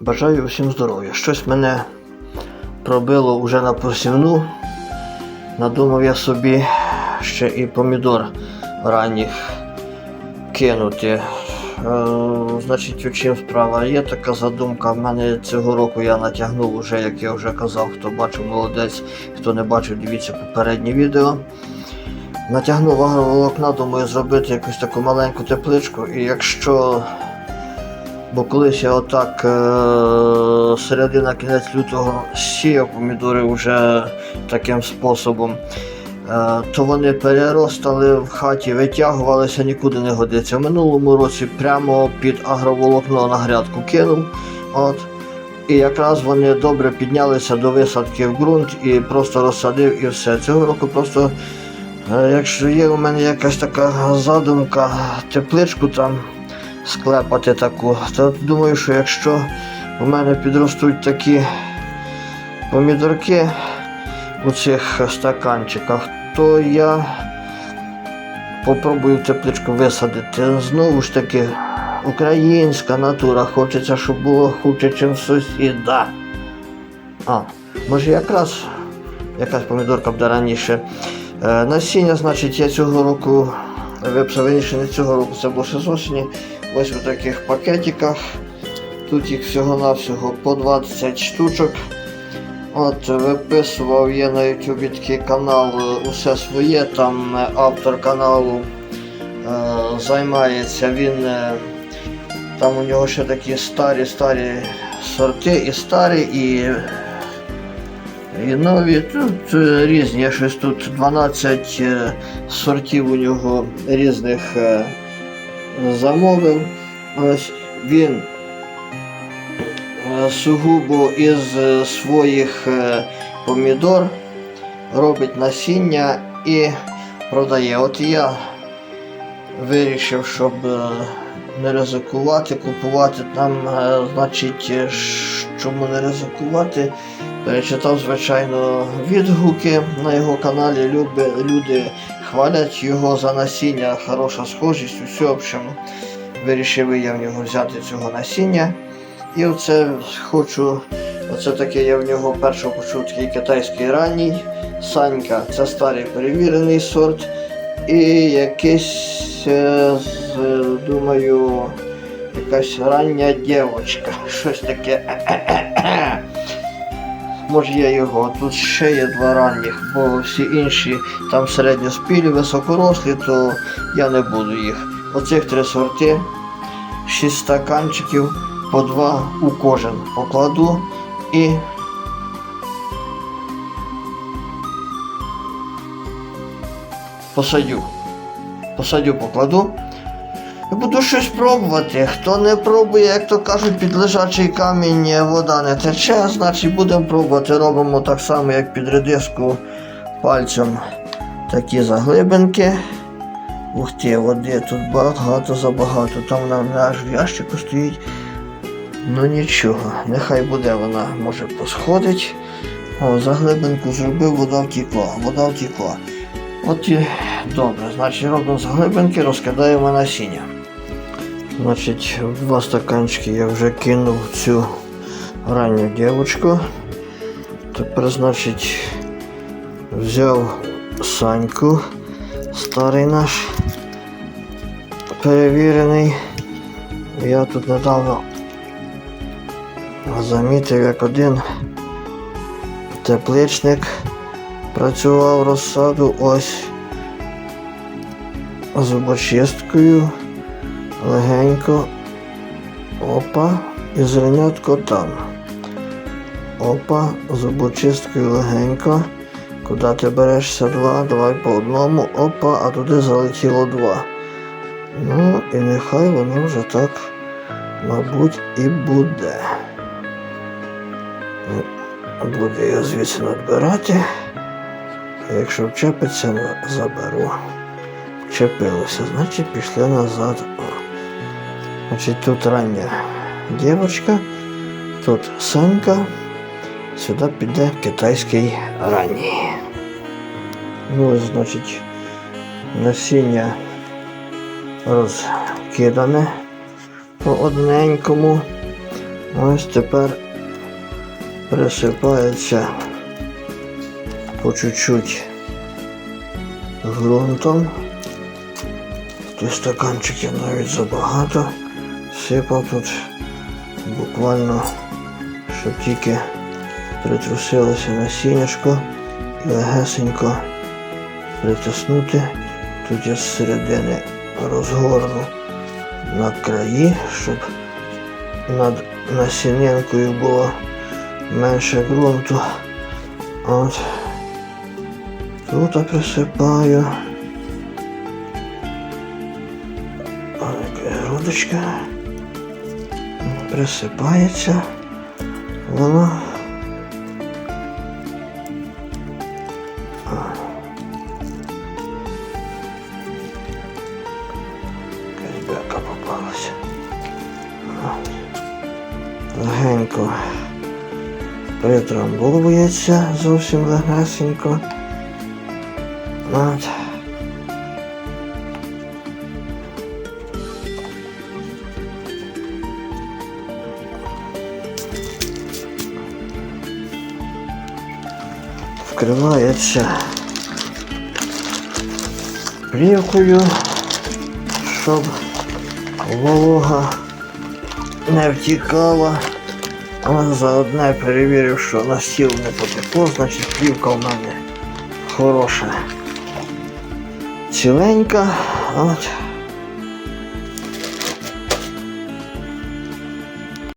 Бажаю всім здоров'я. Щось мене пробило вже на посівну. Надумав я собі ще і помідор ранніх кинути. Е, значить, у чим справа? Є така задумка. В мене цього року я натягнув уже, як я вже казав, хто бачив молодець, хто не бачив, дивіться попереднє відео. Натягнув агроволокна, думаю зробити якусь таку маленьку тепличку. І якщо Бо колись я отак е- середина кінець лютого сіяв помідори вже таким способом, е- то вони переростали в хаті, витягувалися, нікуди не годиться. В минулому році прямо під агроволокно на грядку кинув. От. І якраз вони добре піднялися до висадки в ґрунт і просто розсадив і все. Цього року просто, е, якщо є у мене якась така задумка, тепличку там склепати таку. То думаю, що якщо у мене підростуть такі помідорки у цих стаканчиках, то я попробую тепличку висадити. Знову ж таки, українська натура. Хочеться, щоб було ніж в сусіда. А, може якраз якась помідорка буде раніше. Е, насіння, значить, я цього року, випсав не цього року, це було ще з осені. Ось у таких пакетиках. Тут їх всього-навсього по 20 штучок. От виписував я на YouTube такий канал Усе своє. Там е, автор каналу е, займається. Він е, там у нього ще такі старі-старі сорти і старі, і, і нові. Тут е, різні. Щось тут 12 е, сортів у нього різних. е, замовив. Ось він е, сугубо із е, своїх е, помідор робить насіння і продає. От я вирішив, щоб не ризикувати, купувати там, значить, чому не ризикувати. Перечитав, звичайно, відгуки на його каналі. Люби, люди хвалять його за насіння, хороша схожість, усе, в общем, вирішив я в нього взяти цього насіння. І оце хочу, оце таке я в нього перше почув такий китайський ранній. Санька, це старий перевірений сорт. І якийсь, е, думаю, якась рання дівчинка, щось таке. Може я його. Тут ще є два ранніх, бо всі інші там середньоспілі, високорослі, то я не буду їх. Оцих три сорти, шість стаканчиків, по два у кожен покладу і. Посадю. Посадю, покладу. І буду щось пробувати. Хто не пробує, як то кажуть, під лежачий камінь вода не тече, значить будемо пробувати. Робимо так само, як під редиску пальцем такі заглибинки. Ух ти, води тут багато забагато. Там вона аж в ящику стоїть. Ну нічого, нехай буде вона, може посходить. О, заглибинку зробив, вода втікла, вода втікла. От і добре, значить робимо заглибинки, розкидаємо насіння. Значить, два стаканчики я вже кинув цю ранню дівчинку. Тепер, значить, взяв саньку, старий наш перевірений. Я тут недавно замітив, як один тепличник працював розсаду ось зубочисткою легенько. Опа, і зернятко там. Опа, зубочисткою легенько. Куди ти берешся два? Давай по одному. Опа, а туди залетіло два. Ну і нехай воно вже так, мабуть, і буде. Ну, Буду його звідси надбирати. Якщо вчепиться, заберу. Вчепилося, значить пішли назад. О. Значить, тут рання дівчинка, тут Санька, сюди піде китайський ранній. Ну, ось, значить, насіння розкидане по одненькому. Ось тепер присипається по чуть-чуть ґрунтом. Ті стаканчиків навіть забагато. Сипав тут буквально, щоб тільки притрусилося насіннячко і легесенько притиснути. Тут я з середини розгорну на краї, щоб над насінинкою було менше ґрунту. От. Тут я присипаю. Грудочка. Присипається. Воно. Якась бяка попалася. Легенько притрамбовується зовсім легесенько. От. Вкривається плівкою, щоб волога не втікала. А заодно перевірив, що на стіл не потекло, значить плівка в мене хороша. Ціленька. От.